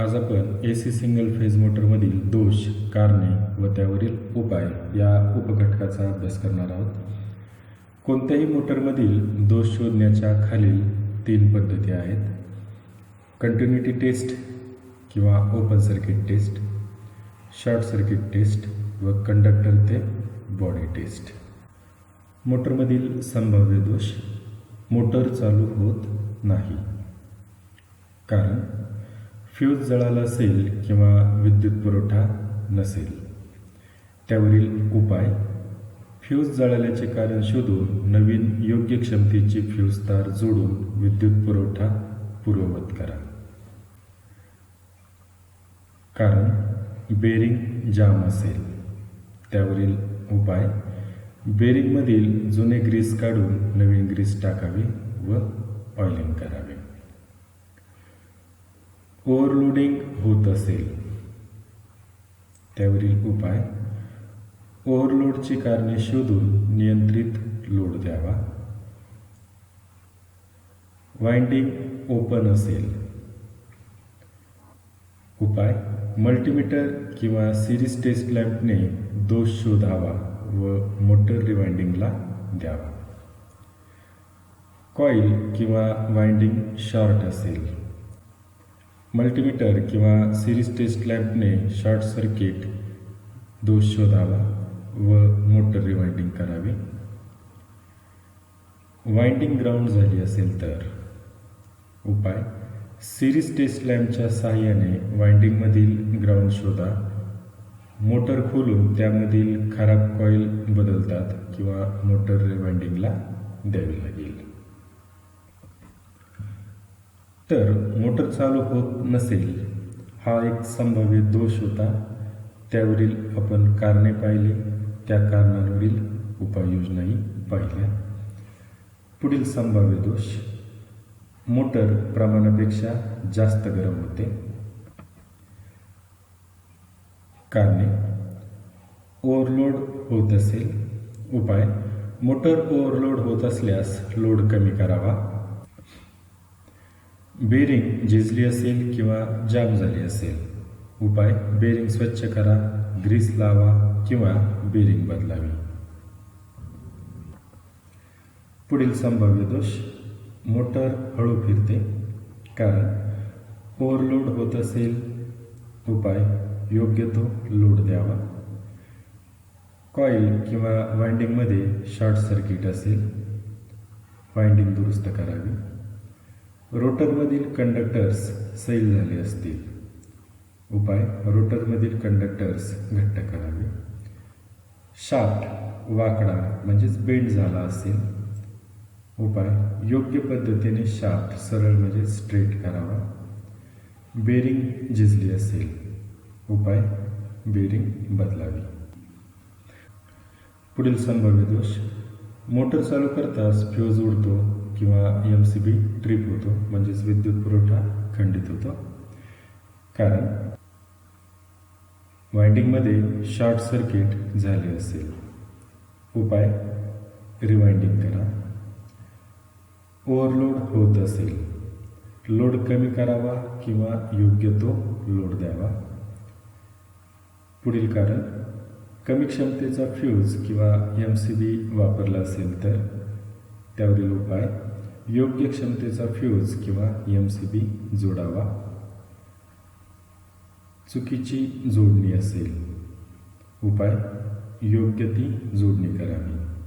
आज आपण A C single phase मोटरमधील दोष कारणे व त्यावरील उपाय या उपघटकाचा अभ्यास करणार आहोत. कोणत्याही मोटरमधील दोष शोधण्याच्या खालील तीन पद्धती आहेत. कंटिन्युटी टेस्ट किंवा open circuit test short circuit test व कंडक्टर ते बॉडी टेस्ट मोटरमधील संभाव्य दोष मोटर चालू होत नाही. कारण फ्यूज जळाला असेल किंवा विद्युत पुरवठा नसेल त्यावरील उपाय फ्यूज जळाल्याचे कारण शोधून नवीन योग्य क्षमतेची फ्यूज तार जोडून विद्युत पुरवठा पूर्ववत करा. कारण बेरिंग जाम असेल त्यावरील उपाय बेरिंगमधील जुने ग्रीस काढून नवीन ग्रीस टाकावे व ऑइलिंग करावे. ओव्हरलोडिंग होत असेल. त्यावरील उपाय ओव्हरलोडची कारणे शोधून नियंत्रित लोड द्यावा. वाइंडिंग ओपन असेल. उपाय मल्टीमीटर किंवा सिरीज टेस्ट लॅम्पने दोष शोधावा व मोटर रिवाइंडिंगला द्यावा. कॉईल किंवा वाइंडिंग शॉर्ट असेल. मल्टीमीटर किंवा सिरीज टेस्ट लॅम्पने शॉर्ट सर्किट दोष शोधावा व मोटर रिवाइंडिंग करावे. वाइंडिंग ग्राउंड झाली असेल तर. उपाय सिरीज टेस्ट लॅम्पच्या सहाय्याने वाइंडिंगमधील ग्राउंड शोधा. मोटर खोलून त्यामधील खराब कॉईल बदलतात किंवा मोटर रिवाइंडिंगला द्यावी लागेल. तर मोटर चालू होत नसेल हा एक संभाव्य दोष होता. त्यावरील आपण कारणे पाहिले त्या कारणांवरील उपाययोजनाही पाहिल्या. पुढील संभाव्य दोष मोटर प्रमाणापेक्षा जास्त गरम होते. कारणे ओव्हरलोड होत असेल. उपाय मोटर ओव्हरलोड होत असल्यास लोड कमी करावा. बेरिंग झिजली असेल किंवा जाम झाली असेल उपाय बेरिंग स्वच्छ करा ग्रीस लावा किंवा बेरिंग बदलावी. पुढील संभाव्य दोष मोटर हळू फिरते कारण ओव्हरलोड होत असेल. उपाय योग्य तो लोड द्यावा. कॉईल किंवा वाइंडिंगमध्ये शॉर्ट सर्किट असेल. वाइंडिंग दुरुस्त करावी. रोटरमधील कंडक्टर्स सैल झाले असतील. उपाय रोटरमधील कंडक्टर्स घट्ट करावे. शाफ्ट वाकडा म्हणजेच बेंड झाला असेल. उपाय योग्य पद्धतीने शाफ्ट सरळ म्हणजे स्ट्रेट करावा. बेरिंग झिजली असेल. उपाय बेरिंग बदलावी. पुढील संभाव्य दोष मोटर चालू करताच फ्यूज उडतो. किंवा एम सी बी ट्रिप होतो म्हणजेच विद्युत पुरवठा खंडित होतो. कारण वाइंडिंगमध्ये शॉर्ट सर्किट झाले असेल. उपाय रिवाइंडिंग करा. ओव्हरलोड होत असेल. लोड कमी करावा किंवा योग्य तो लोड द्यावा. पुढील कारण कमी क्षमतेचा फ्यूज किंवा एम सी बी वापरला असेल तर त्यावरील उपाय योग्य क्षमतेचा फ्यूज किंवा एम सी बी जोडावा. चुकीची जोडणी असेल. उपाय योग्य ती जोडणी करावी.